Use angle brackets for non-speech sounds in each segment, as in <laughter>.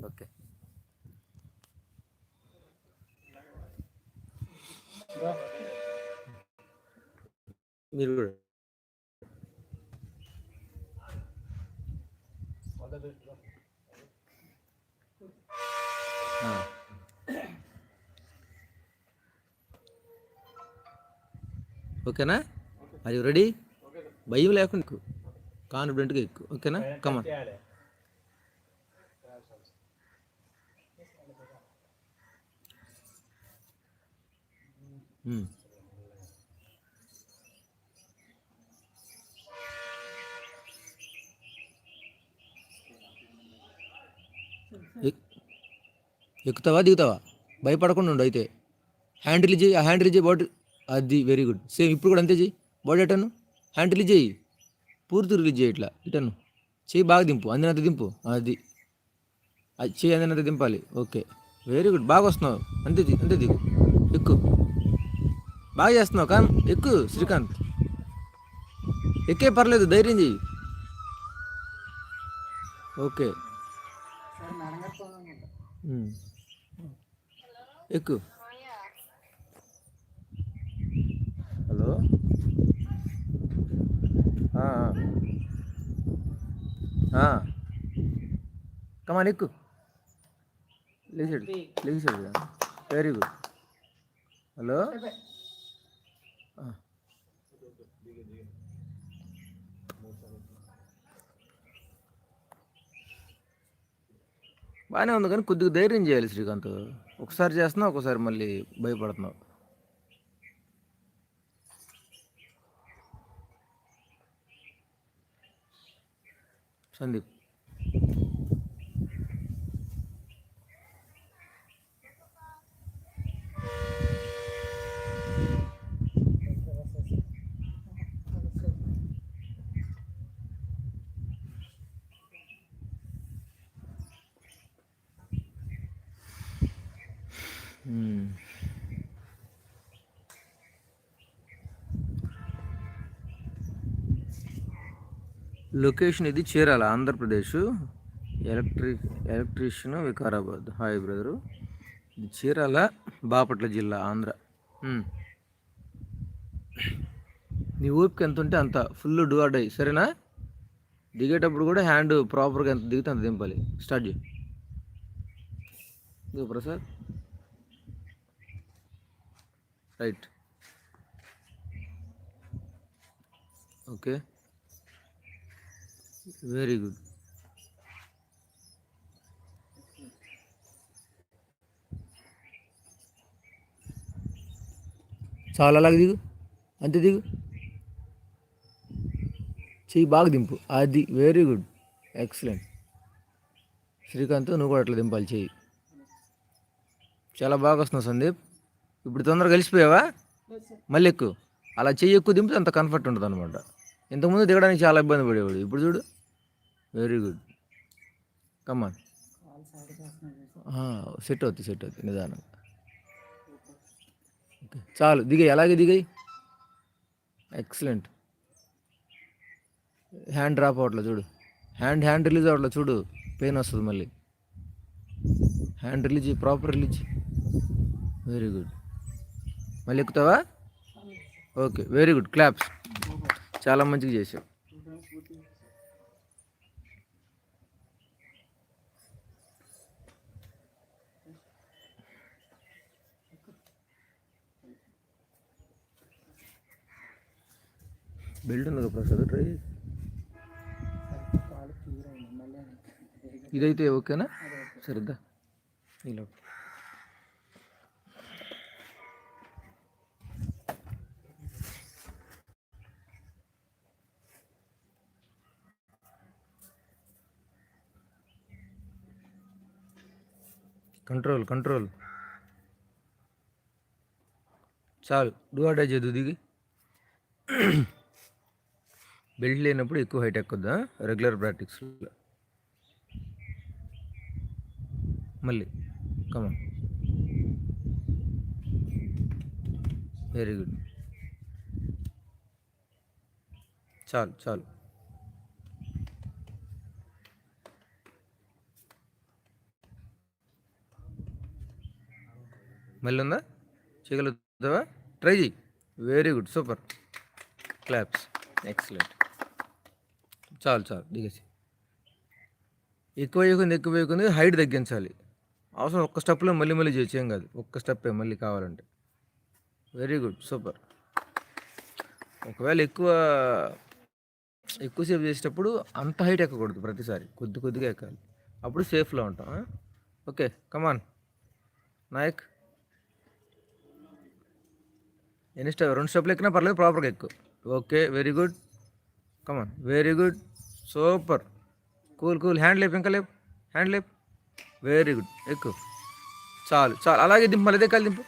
Okay. మీరు కూడా. ఓకేనా? అది రెడీ భయం లేకుండా ఎక్కు. కాన్ఫిడెంట్గా ఎక్కువ ఓకేనా? Come on Hmm. ఎక్కుతావా దిగుతావా? భయపడకుండా ఉండు అయితే. హ్యాండిల్ చేయి ఆ హ్యాండ్ చేయి బాడీ అది వెరీ గుడ్ సేమ్ ఇప్పుడు కూడా అంతే చెయ్యి. బాడీ ఎటను హ్యాండ్ చేయి. పూర్తి రిలీజ్ చేయి ఇట్లా ఇటను. చెయ్యి బాగా దింపు అందినంత దింపు అది. అది చెయ్యి అందినంత దింపాలి. ఓకే వెరీ గుడ్ బాగా వస్తున్నావు. అంతే ది- అంతే దిగు. ఎక్కు. బాగా చేస్తున్నావు కానీ. ఎక్కు శ్రీకాంత్. ఎక్కే పర్లేదు ధైర్యం చెయ్యి. ఓకే. ఎక్కు. హలో? ఆ, కమాన్ ఎక్కు. లేచాడు. లేచాడు వెరీ గుడ్. హలో? బాగానే ఉంది కానీ కొద్దిగా ధైర్యం చేయాలి శ్రీకాంత్. ఒకసారి చేస్తున్నావు ఒకసారి మళ్ళీ భయపడుతున్నావు. సందీప్. లొకేషన్ ఇది Chirala Andhra Pradesh. Electric electrician Vikarabad. Hi brother. ఇది చీరాల బాపట్ల జిల్లా ఆంధ్ర. నీ ఓపిక ఎంత ఉంటే అంత. Full do or die. సరేనా? దిగేటప్పుడు కూడా హ్యాండ్ ప్రాపర్గా ఎంత దిగితే అంత దింపాలి. స్టార్ట్ చేయి. Prasad. Right. Okay. Very good. చాలా అలాగ దిగు. అంతే దిగు. చెయ్యి బాగా దింపు. అది వెరీ గుడ్. ఎక్సలెంట్. శ్రీకాంత్ నువ్వు కూడా అట్లా దింపాలి చెయ్యి. చాలా బాగా వస్తున్నావు సందీప్. ఇప్పుడు తొందరగా కలిసిపోయావా మళ్ళీ ఎక్కువ అలా చెయ్యి ఎక్కువ దింపితే అంత కంఫర్ట్ ఉంటుంది అనమాట ఇంతకుముందు దిగడానికి చాలా ఇబ్బంది పడేవాడు. ఇప్పుడు చూడు. Very good come on set అవుతుంది సెట్ అవుతుంది నిదానం ఓకే చాలు దిగాయి అలాగే దిగాయి. ఎక్సలెంట్ హ్యాండ్ డ్రాప్ అవట్లే చూడు. హ్యాండ్ హ్యాండ్ రిలీజ్ అవట్లే చూడు. పెయిన్ వస్తుంది మళ్ళీ. Hand release proper release very good మళ్ళీ ఎక్కుతావా? ఓకే వెరీ గుడ్ క్లాప్స్ చాలా మంచిగా చేసావు. బెల్ట్ ఉంది కదా ప్రసాద్? ట్రై. ఇదైతే ఓకేనా? సరిగ్గా. ఇలా కంట్రోల్ కంట్రోల్ చాలు డూ ఆర్డర్ చేద్దు దిగి. బెల్ట్ లేనప్పుడు ఎక్కువ హైట్ ఎక్కొద్దా? రెగ్యులర్ ప్రాక్టీస్లో మళ్ళీ కమన్ వెరీ గుడ్ చాలు చాలు. మళ్ళీ ఉందా చేయగలుగుతావా ట్రై చేయి very good super claps excellent చాలు చాలు. దిగేసి ఎక్కువ వేయకుంది ఎక్కువ వేయకుంది హైట్ తగ్గించాలి. అవసరం ఒక్క స్టెప్లో మళ్ళీ మళ్ళీ చేయొచ్చు ఏం కాదు. ఒక్క స్టెప్పే మళ్ళీ కావాలంటే. వెరీ గుడ్ సూపర్ ఒకవేళ ఎక్కువ ఎక్కువసేపు చేసేటప్పుడు అంత హైట్ ఎక్కకూడదు ప్రతిసారి. కొద్ది కొద్దిగా ఎక్కాలి. అప్పుడు సేఫ్లో ఉంటాం ఓకే కమాన్ నాయక్ ఎన్ని స్టెప్ రెండు స్టెప్లు ఎక్కినా పర్లేదు ప్రాపర్గా ఎక్కువ okay very good come on very good super cool cool hand లేపు ఇంకా లేపు. హ్యాండ్ లేపు. వెరీ గుడ్ ఎక్కువ చాలు చాలు. అలాగే దింపు మళ్ళీ ఇదే కాలు దింపు.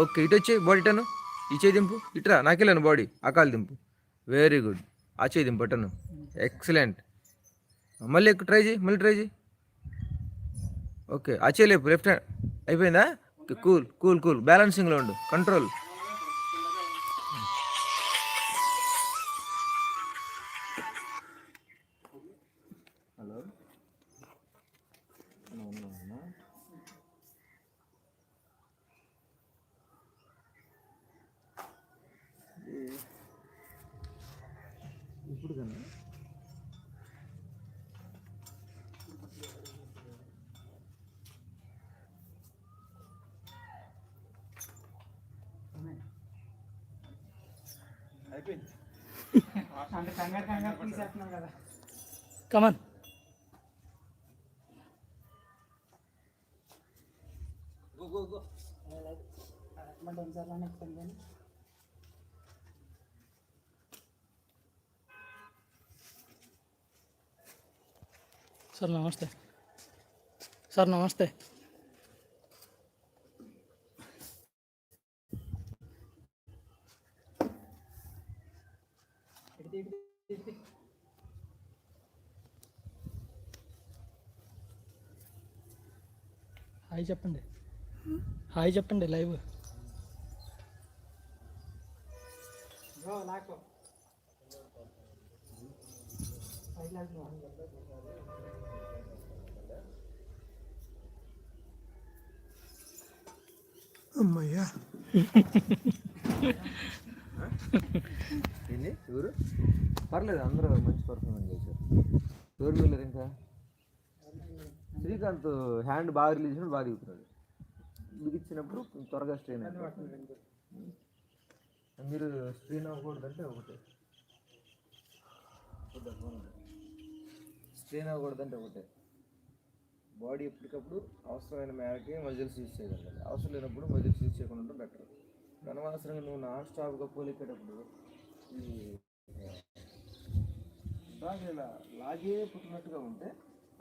ఓకే ఇటు వచ్చి బాడీ టను ఇచ్చే దింపు. ఇటురా నాకెళ్ళాను బాడీ ఆ కాలు దింపు. వెరీ గుడ్ ఆ చేయి దింపు టను ఎక్సలెంట్ మళ్ళీ ఎక్కువ ట్రై చేయి మళ్ళీ ట్రై చేయి. ఓకే ఆ చేయలేపు లెఫ్ట్ హ్యాండ్ అయిపోయిందా? కూల్ కూల్ కూల్ బ్యాలెన్సింగ్లో ఉండు. కంట్రోల్ అయిపోయింది come on go go go sir నమస్తే సార్ నమస్తే హాయ్ చెప్పండి. హాయ్ చెప్పండి లైవ్. అమ్మయ్యా. ఎవరు? పర్లేదు అందరూ మంచి పర్ఫార్మెన్స్ చేశారు. ఎవరు వెళ్ళారు ఇంకా? శ్రీకాంత్ హ్యాండ్ బాగా రిలీజ్ చేసినప్పుడు బాగా దిగుతున్నాడు. బిగించినప్పుడు త్వరగా స్ట్రెయిన్ అయిపోతుంది మీరు స్ట్రెయిన్ అవ్వకూడదంటే ఒకటే. స్ట్రెయిన్ అవ్వకూడదంటే ఒకటే. బాడీ ఎప్పటికప్పుడు అవసరమైన మేరకే మజిల్స్ యూజ్ చేయగలగాలి. అవసరం లేనప్పుడు మజిల్స్ యూజ్ చేయకుండా బెటర్ అనవసరంగా నువ్వు నాన్ స్టాప్గా పోలికేటప్పుడు ఈ బాగా ఇలా లాగే పుట్టినట్టుగా ఉంటే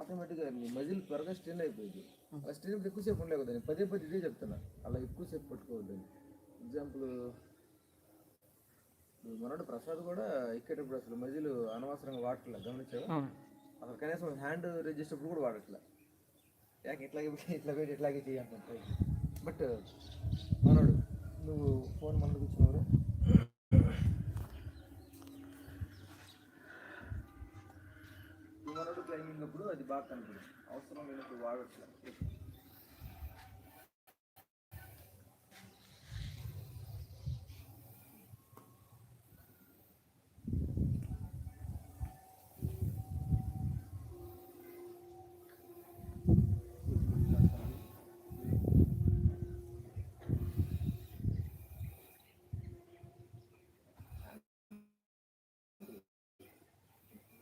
ఆటోమేటిక్గా నీ మజిల్ త్వరగా స్ట్రెయిన్ అయిపోయింది. అలా స్ట్రెయిన్ ఎక్కువసేపు ఉండలేకూడదు నేను. పదే పదే ఇదే చెప్తున్నా. అలా ఎక్కువసేపు పట్టుకోవద్దు ఎగ్జాంపుల్ మనోడు ప్రసాద్ కూడా ఎక్కేటప్పుడు అసలు మజిల్ అనవసరంగా వాడట్లే గమనించావా? అసలు కనీసం హ్యాండ్ రేజ్ చేసేటప్పుడు కూడా వాడట్లే. యాక్ ఇట్లాగే పెట్టి, ఇట్లా పెట్టి ఇట్లాగే చేయాలంటే బట్ మనోడు నువ్వు ఫోన్ మన కూర్చున్నావు వాడినప్పుడు అది బాగా కనపడుతుంది. అవసరం లేనప్పుడు వాడట్లే.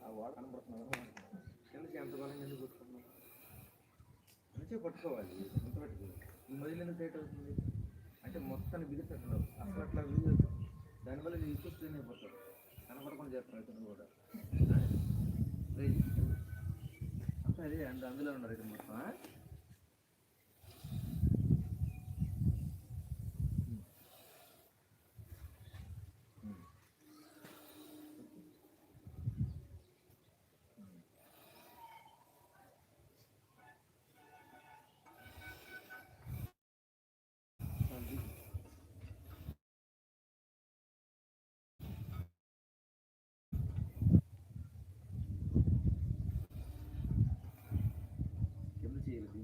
ఆ వాడు కనబడుతున్నావు ఎందుకు ఎంత బలంగా ఎందుకు కొట్టుకుంటున్నావు మంచిగా పట్టుకోవాలి ఎంత పట్టుకోవాలి ఈ మధ్యలో ఎందుకు టైట్ అవుతుంది? అంటే మొత్తాన్ని బిగుతున్నావు అసలు అట్లా బిగదు దానివల్ల నీకు ఎక్కువ స్ట్రెయిన్ అయిపోతావు కనపడకుండా చేస్తున్నావు ఇతను కూడా. రేయ్. అంతా అదే అందులో ఉన్నారు ఇక్కడ మొత్తం ఆ? కింద చేయాలి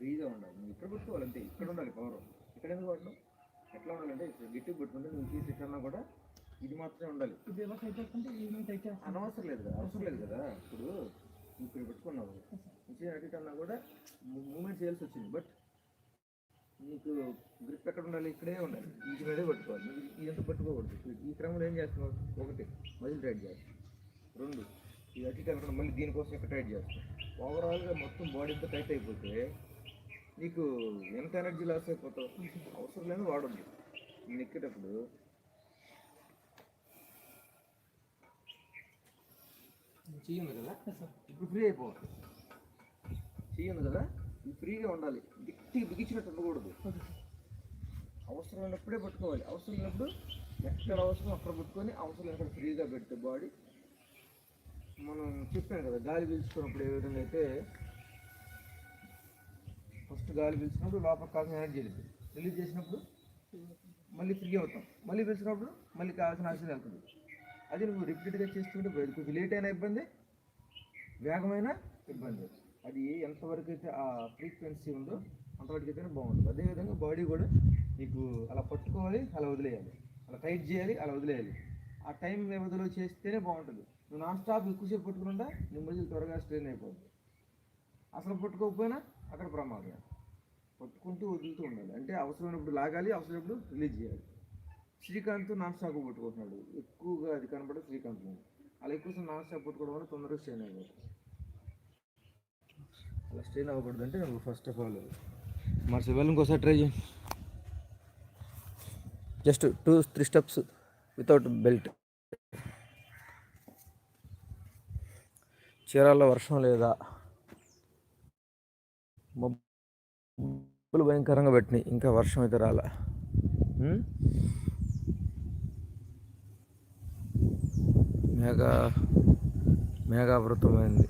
ఫ్రీగా ఉండాలి. నువ్వు ఇక్కడ పెట్టుకోవాలి అంతే ఇక్కడ ఉండాలి పవర్ ఇక్కడ ఎందుకు వాడడం ఎట్లా ఉండాలంటే గిట్టి పెట్టుకుంటే నువ్వు తీసి ఇట్లా కూడా ఇది మాత్రమే ఉండాలి. అనవసరం లేదు కదా అవసరం లేదు కదా. ఇప్పుడు నువ్వు ఇక్కడ పెట్టుకున్నావు. అన్నా కూడా మూమెంట్ చేయాల్సి వచ్చింది. బట్ నీకు గ్రిప్ ఎక్కడ ఉండాలి? ఇక్కడే ఉండాలి. ఈ మీదే పట్టుకోవాలి. నువ్వు ఇది ఎంత పట్టుకోకూడదు? ఈ క్రమంలో ఏం చేస్తున్నావు? ఒకటి మజిల్ టైట్ చేస్తావు రెండు ఇది అటు మళ్ళీ దీనికోసం ఇక్కడ టైట్ చేస్తాం ఓవరాల్గా మొత్తం బాడీ అంతా టైట్ అయిపోతే నీకు ఎంత ఎనర్జీ లాస్ అయిపోతావు? అవసరం లేదు వాడద్దు నేను ఎక్కేటప్పుడు కదా? ఇప్పుడు ఫ్రీ అయిపోవాలి చెయ్యి ఉంది కదా? ఫ్రీగా ఉండాలి. గట్టిగా బిగించినట్టు ఉండకూడదు. అవసరం ఉన్నప్పుడే పట్టుకోవాలి. అవసరం లేనప్పుడు ఎక్కడ అవసరం అక్కడ పట్టుకొని అవసరం లేనప్పుడు ఫ్రీగా పెడితే బాడీ. మనం చెప్పాను కదా గాలి పీల్చుకున్నప్పుడు ఏ విధంగా అయితే ఫస్ట్ గాలి పీల్చినప్పుడు లోపల కావాల్సిన ఎనర్జీ వెళ్ళింది. రిలీజ్ చేసినప్పుడు మళ్ళీ ఫ్రీ అవుతాం. మళ్ళీ పీల్చినప్పుడు మళ్ళీ కావాల్సిన ఆక్సిజన్ వెళ్తుంది అది నువ్వు రిపీట్గా చేస్తుంటే బయట కొంచెం లేట్ అయినా ఇబ్బంది వేగమైన ఇబ్బంది. అది ఎంతవరకు అయితే ఆ ఫ్రీక్వెన్సీ ఉందో అంతవరకు అయితేనే బాగుంటుంది అదేవిధంగా బాడీ కూడా నీకు అలా పట్టుకోవాలి అలా వదిలేయాలి. అలా టైట్ చేయాలి అలా వదిలేయాలి. ఆ టైం వ్యవధిలో చేస్తేనే బాగుంటుంది. నువ్వు నాన్ స్టాప్ ఎక్కువసేపు పట్టుకుంటా నీ మధ్యలో త్వరగా స్ట్రెయిన్ అయిపోతుంది అసలు పట్టుకోకపోయినా అక్కడ ప్రమాదం. పట్టుకుంటూ వదులుతూ ఉండాలి. అంటే అవసరమైనప్పుడు లాగాలి అవసరమైనప్పుడు రిలీజ్ చేయాలి. శ్రీకాంత్ నాన్ స్టాప్ పట్టుకుంటున్నాడు. ఎక్కువగా అది కనపడదు శ్రీకాంత్ అలా ఎక్కువ నాన్ స్టాప్ పట్టుకోవడం వల్ల తొందరగా స్ట్రెయిన్ అయిపోతుంది అలా స్ట్రెయిన్ అవ్వకూడదు అంటే నువ్వు ఫస్ట్ ఆఫ్ ఆల్ మరి సెవెల్ ఇంకోసారి ట్రై చేయండి just two three steps without belt చీరాల్లో వర్షం లేదా? మబ్బులు భయంకరంగా పెట్టినాయి. ఇంకా వర్షం అయితే రాల. మేఘ మేఘావృతమైంది.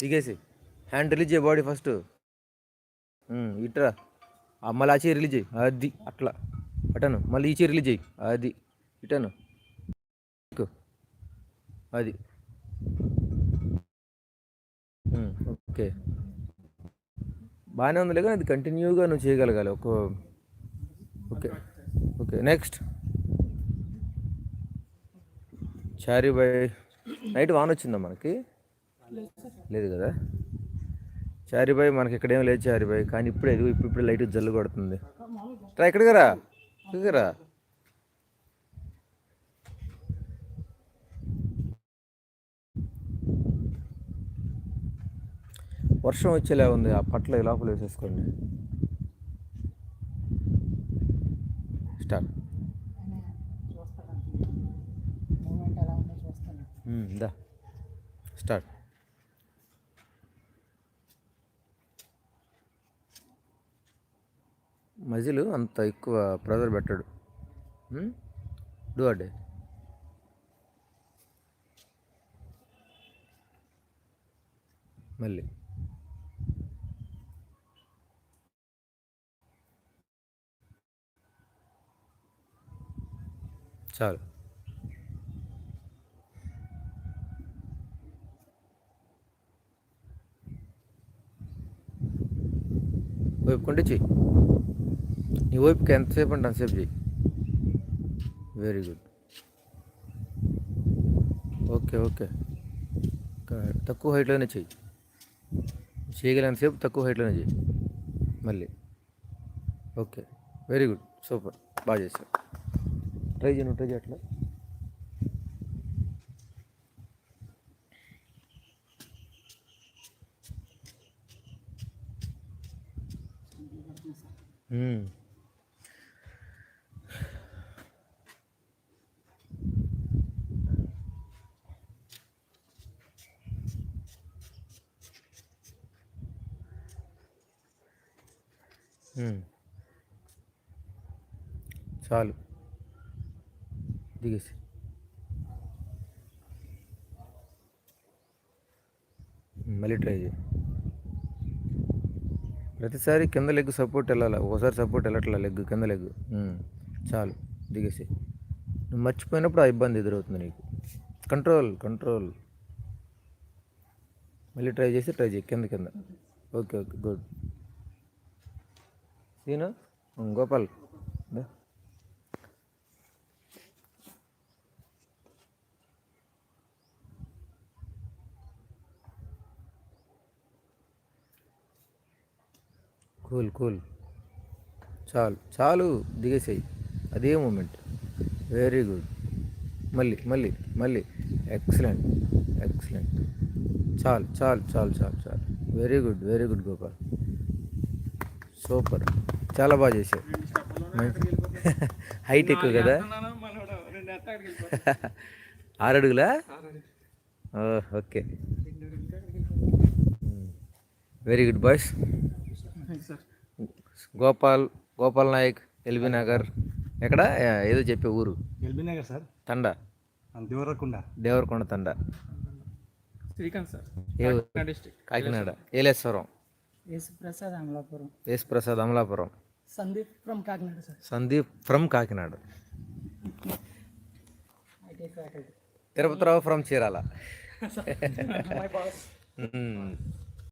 దిగేసి. హ్యాండ్ రిలీజ్ చేయ బాడీ ఫస్ట్. ఇట్రా. మళ్ళీ ఆ చేయి రిలీజ్ చేయి. అది అట్లా. అటను మళ్ళీ ఈ చేయి రిలీజ్ చేయి. అది. ఇటను అది. ఓకే. బాగానే ఉంది కానీ అది కంటిన్యూగా నువ్వు చేయగలగాలి. ఒక ఓకే ఓకే. నెక్స్ట్. చారీ బాయ్ నైట్ వాన్ వచ్చిందా మనకి? లేదు కదా? చారిబాయ్ మనకి ఇక్కడేం లేదు చారిబాయ్ కానీ ఇప్పుడే ఎదుగు ఇప్పుడు ఇప్పుడు లైట్ జల్లు కొడుతుంది. రా ఇక్కడికి రా? ఇక్కడికి రా? వర్షం వచ్చేలా ఉంది. ఆ పట్ల ఈ లోపల వేసేసుకోండి. స్టార్ట్. దా. స్టార్ట్. మజిల్ అంత ఎక్కువ ప్రెజర్ పెట్టాడు. డూ అడ్డే మళ్ళీ. చాలు వైపుకుంటే చెయ్యి నీ వైపుకి ఎంతసేపు అంటే అంతసేపు చెయ్యి వెరీ గుడ్ ఓకే ఓకే కా- తక్కువ హైట్లోనే చెయ్యి చేయగలిగినంతసేపు తక్కువ హైట్లోనే చెయ్యి మళ్ళీ ఓకే వెరీ గుడ్ సూపర్ బాగా చేశావు ట్రై చేయను ట్రై చేయ చాలు. దిగేసి. మళ్ళీ ట్రై చేయి. ప్రతిసారి కింద లెగ్ సపోర్ట్ వెళ్ళాలి ఒకసారి సపోర్ట్ వెళ్ళట్లా లెగ్ కింద లెగ్. చాలు దిగేసి. నువ్వు మర్చిపోయినప్పుడు ఆ ఇబ్బంది ఎదురవుతుంది నీకు. Control control. మళ్ళీ ట్రై చేసి ట్రై చేయి కింద కింద. Okay okay good. Seenu Gopal దా. Cool cool. చాలు చాలు దిగేసేయి. అదే మూమెంట్. వెరీ గుడ్ మళ్ళీ మళ్ళీ మళ్ళీ. ఎక్సలెంట్ ఎక్సలెంట్ చాలు చాలు చాలు చాలు చాలు. Very good very good Gopal. Super చాలా బాగా చేసావు. <laughs> హైట్ ఎక్కువ కదా? <laughs> ఆరు అడుగులా? ఓ, okay. Very good boys Gopal Gopal Nayak LB Nagar. ఎక్కడ? ఏదో చెప్పే ఊరు. LB Nagar sir. తండ. దేవరకొండ. దేవరకొండ తండ. Srikanth sir. A Kakinada Yeleswaram. Yesu Prasad Amalapuram. S Prasad Amalapuram. Sandeep from Kakinada sir. Sandeep from Kakinada. Tirupathi Rao from Chirala. My boss hmm.